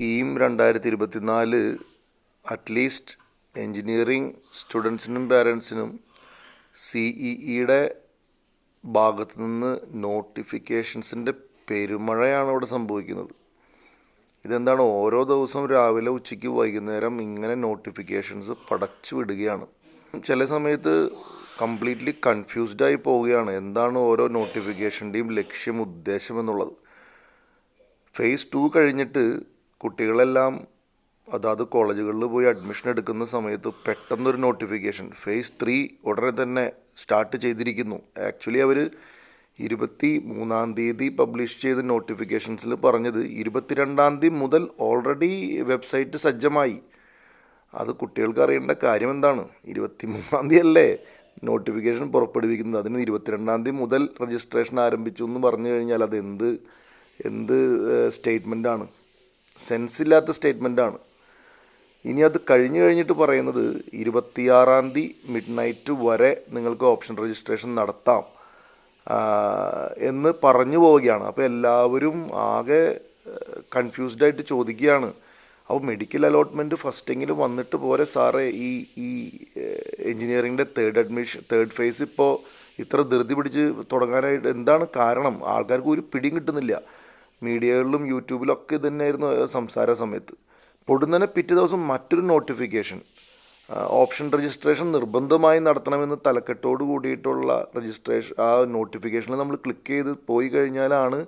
കീം രണ്ടായിരത്തി ഇരുപത്തിനാല് at least engineering സ്റ്റുഡൻസിനും പാരൻസിനും സി ഇ ഇയുടെ ഭാഗത്തു നിന്ന് നോട്ടിഫിക്കേഷൻസിന്റെ പെരുമഴയാണ് ഇവിടെ സംഭവിക്കുന്നത്. ഇതെന്താണ്? ഓരോ ദിവസം രാവിലെ ഉച്ചയ്ക്ക് വൈകുന്നേരം ഇങ്ങനെ നോട്ടിഫിക്കേഷൻസ് പടച്ചു വിടുകയാണ്. ചില സമയത്ത് കംപ്ലീറ്റ്ലി കൺഫ്യൂസ്ഡായി പോവുകയാണ്. എന്താണ് ഓരോ നോട്ടിഫിക്കേഷന്റെയും ലക്ഷ്യം ഉദ്ദേശം എന്നുള്ളത്? ഫേസ് ടു കഴിഞ്ഞിട്ട് കുട്ടികളെല്ലാം അതാത് കോളേജുകളിൽ പോയി അഡ്മിഷൻ എടുക്കുന്ന സമയത്ത് പെട്ടെന്നൊരു നോട്ടിഫിക്കേഷൻ ഫേസ് ത്രീ ഉടനെ തന്നെ സ്റ്റാർട്ട് ചെയ്തിരിക്കുന്നു. ആക്ച്വലി അവർ ഇരുപത്തി മൂന്നാം തീയതി പബ്ലിഷ് ചെയ്ത നോട്ടിഫിക്കേഷൻസിൽ പറഞ്ഞത് ഇരുപത്തിരണ്ടാം തീയതി മുതൽ ഓൾറെഡി വെബ്സൈറ്റ് സജ്ജമായി. അത് കുട്ടികൾക്ക് അറിയേണ്ട കാര്യം എന്താണ്? ഇരുപത്തി മൂന്നാം തീയതി അല്ലേ നോട്ടിഫിക്കേഷൻ പുറപ്പെടുവിക്കുന്നത്? അതിന് ഇരുപത്തിരണ്ടാം തീയതി മുതൽ രജിസ്ട്രേഷൻ ആരംഭിച്ചു എന്ന് പറഞ്ഞു കഴിഞ്ഞാൽ അത് എന്ത് എന്ത് സ്റ്റേറ്റ്മെന്റാണ് സെൻസ് ഇല്ലാത്ത സ്റ്റേറ്റ്മെന്റാണ് ഇനി അത് കഴിഞ്ഞ് കഴിഞ്ഞിട്ട് പറയുന്നത് ഇരുപത്തിയാറാം തീയതി മിഡ് നൈറ്റ് വരെ നിങ്ങൾക്ക് ഓപ്ഷൻ രജിസ്ട്രേഷൻ നടത്താം എന്ന് പറഞ്ഞു പോവുകയാണ്. അപ്പോൾ എല്ലാവരും ആകെ കൺഫ്യൂസ്ഡ് ആയിട്ട് ചോദിക്കുകയാണ്. അപ്പോൾ മെഡിക്കൽ അലോട്ട്മെന്റ് ഫസ്റ്റെങ്കിലും വന്നിട്ട് പോരെ സാറേ ഈ ഈ എൻജിനീയറിങ്ങിന്റെ തേർഡ് അഡ്മിഷൻ തേർഡ് ഫേസ് ഇപ്പോൾ ഇത്ര ധൃതി പിടിച്ച് തുടങ്ങാനായിട്ട് എന്താണ് കാരണം? ആൾക്കാർക്ക് ഒരു പിടിയും കിട്ടുന്നില്ല. മീഡിയകളിലും യൂട്യൂബിലും ഒക്കെ ഇത് സംസാര സമയത്ത്. പൊടുന്നനെ പിറ്റേ ദിവസം മറ്റൊരു നോട്ടിഫിക്കേഷൻ ഓപ്ഷൻ രജിസ്ട്രേഷൻ നിർബന്ധമായി നടത്തണമെന്ന് തലക്കെട്ടോട് കൂടിയിട്ടുള്ള രജിസ്ട്രേഷൻ ആ നോട്ടിഫിക്കേഷനിൽ നമ്മൾ ക്ലിക്ക് ചെയ്ത് പോയി കഴിഞ്ഞാലാണ്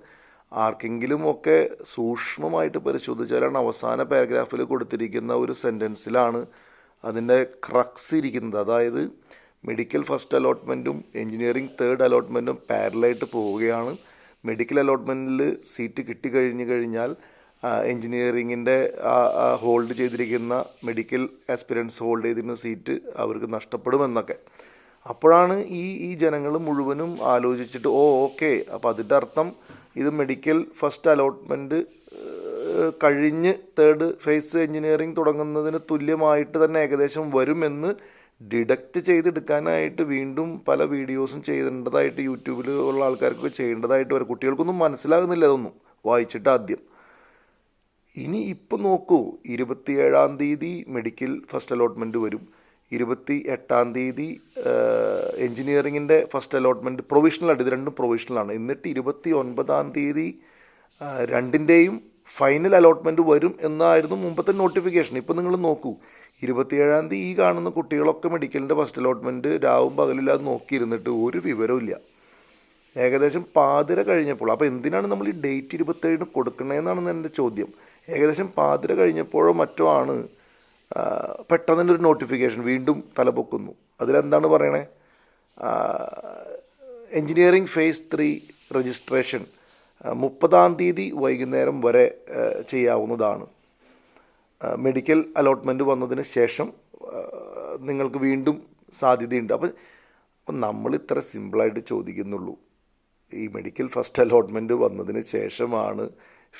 ആർക്കെങ്കിലും ഒക്കെ സൂക്ഷ്മമായിട്ട് പരിശോധിച്ചാലാണ് അവസാന പാരഗ്രാഫിൽ കൊടുത്തിരിക്കുന്ന ഒരു സെന്റൻസിലാണ് അതിന്റെ ക്രക്സ് ഇരിക്കുന്നത്. അതായത് മെഡിക്കൽ ഫസ്റ്റ് അലോട്ട്മെന്റും എൻജിനീയറിംഗ് തേർഡ് അലോട്ട്മെന്റും പാരലായിട്ട് പോവുകയാണ്. മെഡിക്കൽ അലോട്ട്മെന്റിൽ സീറ്റ് കിട്ടിക്കഴിഞ്ഞ് കഴിഞ്ഞാൽ എൻജിനീയറിങ്ങിന്റെ ഹോൾഡ് ചെയ്തിരിക്കുന്ന മെഡിക്കൽ ആസ്പിരൻസ് ഹോൾഡ് ചെയ്തിരുന്ന സീറ്റ് അവർക്ക് നഷ്ടപ്പെടുമെന്നൊക്കെ. അപ്പോഴാണ് ഈ ഈ ജനങ്ങൾ മുഴുവനും ആലോചിച്ചിട്ട് ഓ ഓക്കെ അപ്പോൾ അതിന്റെ അർത്ഥം ഇത് മെഡിക്കൽ ഫസ്റ്റ് അലോട്ട്മെന്റ് കഴിഞ്ഞ് തേർഡ് ഫേസ് എഞ്ചിനീയറിംഗ് തുടങ്ങുന്നതിന് തുല്യമായിട്ട് തന്നെ ഏകദേശം വരുമെന്ന് ഡിഡക്റ്റ് ചെയ്തെടുക്കാനായിട്ട് വീണ്ടും പല വീഡിയോസും ചെയ്യേണ്ടതായിട്ട് യൂട്യൂബിൽ ഉള്ള ആൾക്കാർക്ക് ചെയ്യേണ്ടതായിട്ട് വരും. കുട്ടികൾക്കൊന്നും മനസ്സിലാകുന്നില്ല അതൊന്നും വായിച്ചിട്ട് ആദ്യം. ഇനി ഇപ്പം നോക്കൂ ഇരുപത്തിയേഴാം തീയതി മെഡിക്കൽ ഫസ്റ്റ് അലോട്ട്മെന്റ് വരും. ഇരുപത്തി എട്ടാം തീയതി എൻജിനീയറിങ്ങിന്റെ ഫസ്റ്റ് അലോട്ട്മെന്റ് പ്രൊവിഷണലാണ് ഇത് രണ്ടും പ്രൊവിഷണലാണ് എന്നിട്ട് ഇരുപത്തി ഒൻപതാം തീയതി രണ്ടിന്റെയും ഫൈനൽ അലോട്ട്മെന്റ് വരും എന്നായിരുന്നു മുമ്പത്തെ നോട്ടിഫിക്കേഷൻ ഇപ്പോൾ നിങ്ങൾ നോക്കൂ ഇരുപത്തിയേഴാം തീയതി ഈ കാണുന്ന കുട്ടികളൊക്കെ മെഡിക്കലിന്റെ ഫസ്റ്റ് അലോട്ട്മെന്റ് രാവും പകലില്ലാതെ നോക്കിയിരുന്നിട്ട് ഒരു വിവരവും ഏകദേശം പാതിര കഴിഞ്ഞപ്പോൾ അപ്പോൾ എന്തിനാണ് നമ്മൾ ഈ ഡേറ്റ് ഇരുപത്തേഴിന് കൊടുക്കണേന്നാണ് എന്റെ ചോദ്യം. ഏകദേശം പാതിര കഴിഞ്ഞപ്പോഴോ മറ്റോ ആണ് പെട്ടെന്ന് ഒരു നോട്ടിഫിക്കേഷൻ വീണ്ടും തലപൊക്കുന്നു. അതിലെന്താണ് പറയണേ? എൻജിനീയറിംഗ് ഫേസ് ത്രീ രജിസ്ട്രേഷൻ മുപ്പതാം തീയതി വൈകുന്നേരം വരെ ചെയ്യാവുന്നതാണ്. മെഡിക്കൽ അലോട്ട്മെന്റ് വന്നതിന് ശേഷം നിങ്ങൾക്ക് വീണ്ടും സാധ്യതയുണ്ട്. അപ്പം അപ്പം നമ്മൾ ഇത്ര സിമ്പിളായിട്ട് ചോദിക്കുന്നുള്ളൂ. ഈ മെഡിക്കൽ ഫസ്റ്റ് അലോട്ട്മെന്റ് വന്നതിന് ശേഷമാണ്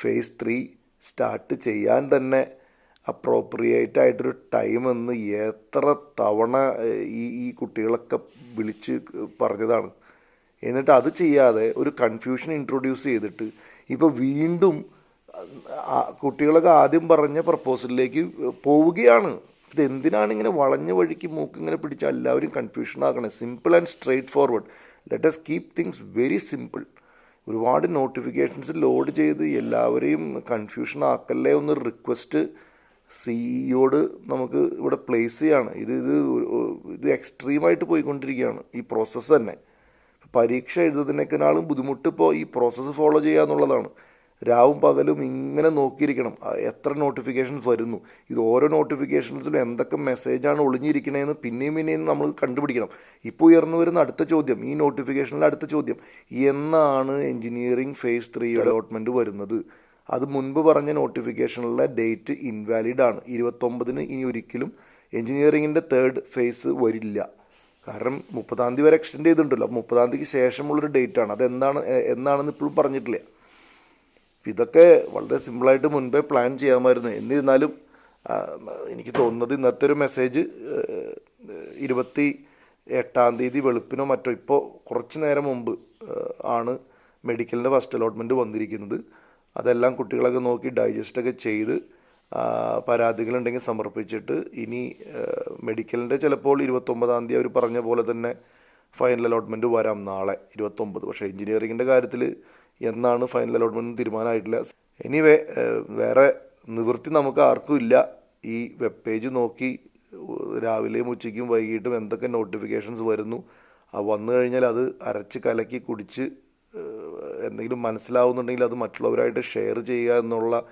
ഫേസ് ത്രീ സ്റ്റാർട്ട് ചെയ്യാൻ തന്നെ അപ്രോപ്രിയേറ്റ് ആയിട്ടൊരു ടൈം എന്ന് എത്ര തവണ ഈ ഈ കുട്ടികളൊക്കെ വിളിച്ച് പറഞ്ഞതാണ്. എന്നിട്ട് അത് ചെയ്യാതെ ഒരു കൺഫ്യൂഷൻ ഇൻട്രൊഡ്യൂസ് ചെയ്തിട്ട് ഇപ്പോൾ വീണ്ടും കുട്ടികളൊക്കെ ആദ്യം പറഞ്ഞ പ്രപ്പോസലിലേക്ക് പോവുകയാണ്. ഇത് എന്തിനാണ് ഇങ്ങനെ വളഞ്ഞ വഴിക്ക് മൂക്ക് ഇങ്ങനെ പിടിച്ച് എല്ലാവരും confusion ആക്കണേ? Simple and straightforward let's keep things very simple ഒരുപാട് നോട്ടിഫിക്കേഷൻസ് ലോഡ് ചെയ്ത് എല്ലാവരെയും കൺഫ്യൂഷൻ ആക്കല്ലേ ഒന്ന് റിക്വസ്റ്റ് സിഇയോട് നമുക്ക് ഇവിടെ പ്ലേസ് ചെയ്യാണ്. ഇത് ഇത് ഇത് എക്സ്ട്രീമായിട്ട് പോയിക്കൊണ്ടിരിക്കുകയാണ്. ഈ പ്രോസസ്സ് തന്നെ. പരീക്ഷ എഴുതുന്നതിനേക്കാളും ബുദ്ധിമുട്ട് ഇപ്പോൾ ഈ പ്രോസസ്സ് ഫോളോ ചെയ്യുക എന്നുള്ളതാണ്. രാവും പകലും ഇങ്ങനെ നോക്കിയിരിക്കണം. എത്ര നോട്ടിഫിക്കേഷൻസ് വരുന്നു? ഇത് ഓരോ നോട്ടിഫിക്കേഷൻസിലും എന്തൊക്കെ മെസ്സേജാണ് ഒളിഞ്ഞിരിക്കണേന്ന് പിന്നെയും പിന്നെയും നമ്മൾ കണ്ടുപിടിക്കണം. ഇപ്പോൾ ഉയർന്നു വരുന്ന അടുത്ത ചോദ്യം ഈ നോട്ടിഫിക്കേഷനിലെ അടുത്ത ചോദ്യം എന്നാണ് എഞ്ചിനീയറിംഗ് ഫേസ് ത്രീ അലോട്ട്മെന്റ് വരുന്നത്? അത് മുൻപ് പറഞ്ഞ നോട്ടിഫിക്കേഷനിലെ ഡേറ്റ് ഇൻവാലിഡ് ആണ്. ഇരുപത്തൊമ്പതിന് ഇനി ഒരിക്കലും എഞ്ചിനീയറിങ്ങിന്റെ തേർഡ് ഫേസ് വരില്ല. കാരണം മുപ്പതാം തീയതി വരെ എക്സ്റ്റെൻഡ് ചെയ്തിട്ടുണ്ടല്ലോ. മുപ്പതാം തീയതിക്ക് ശേഷമുള്ളൊരു ഡേറ്റ് ആണ്. അതെന്താണ് എന്നാണെന്ന് ഇപ്പോഴും പറഞ്ഞിട്ടില്ല. ഇതൊക്കെ വളരെ സിമ്പിളായിട്ട് മുൻപേ പ്ലാൻ ചെയ്യാമായിരുന്നു. എന്നിരുന്നാലും എനിക്ക് തോന്നുന്നത് ഇന്നത്തെ ഒരു മെസ്സേജ് ഇരുപത്തി എട്ടാം തീയതി വെളുപ്പിനോ മറ്റോ ഇപ്പോൾ കുറച്ച് നേരം മുമ്പ് ആണ് മെഡിക്കലിന്റെ ഫസ്റ്റ് അലോട്ട്മെന്റ് വന്നിരിക്കുന്നത്. അതെല്ലാം കുട്ടികളൊക്കെ നോക്കി ഡൈജസ്റ്റൊക്കെ ചെയ്ത് പരാതികളുണ്ടെങ്കിൽ സമർപ്പിച്ചിട്ട് ഇനി മെഡിക്കലിന്റെ ചിലപ്പോൾ ഇരുപത്തൊമ്പതാം തീയതി അവർ പറഞ്ഞ പോലെ തന്നെ ഫൈനൽ അലോട്ട്മെന്റ് വരാം നാളെ ഇരുപത്തൊമ്പത്. പക്ഷേ എഞ്ചിനീയറിങ്ങിന്റെ കാര്യത്തിൽ എന്നാണ് ഫൈനൽ അലോട്ട്മെന്റ് തീരുമാനമായിട്ടില്ല. എനിവേ വേറെ നിവൃത്തി നമുക്ക് ആർക്കും ഇല്ല. ഈ വെബ് പേജ് നോക്കി രാവിലെയും ഉച്ചയ്ക്കും വൈകിട്ടും എന്തൊക്കെ നോട്ടിഫിക്കേഷൻസ് വരുന്നു വന്നു കഴിഞ്ഞാൽ അത് അരച്ച് കലക്കി കുടിച്ച് എന്തെങ്കിലും മനസ്സിലാവുന്നുണ്ടെങ്കിൽ അത് മറ്റുള്ളവരായിട്ട് ഷെയർ ചെയ്യുക എന്നുള്ള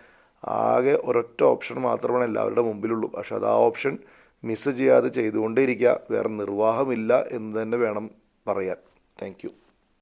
ആകെ ഒരൊറ്റ ഓപ്ഷൻ മാത്രമാണ് എല്ലാവരുടെ മുമ്പിലുള്ളൂ. പക്ഷെ അത് ആ ഓപ്ഷൻ മിസ് ചെയ്യാതെ ചെയ്തുകൊണ്ടേയിരിക്കുക. വേറെ നിർവാഹമില്ല എന്ന് തന്നെ വേണം പറയാൻ. താങ്ക്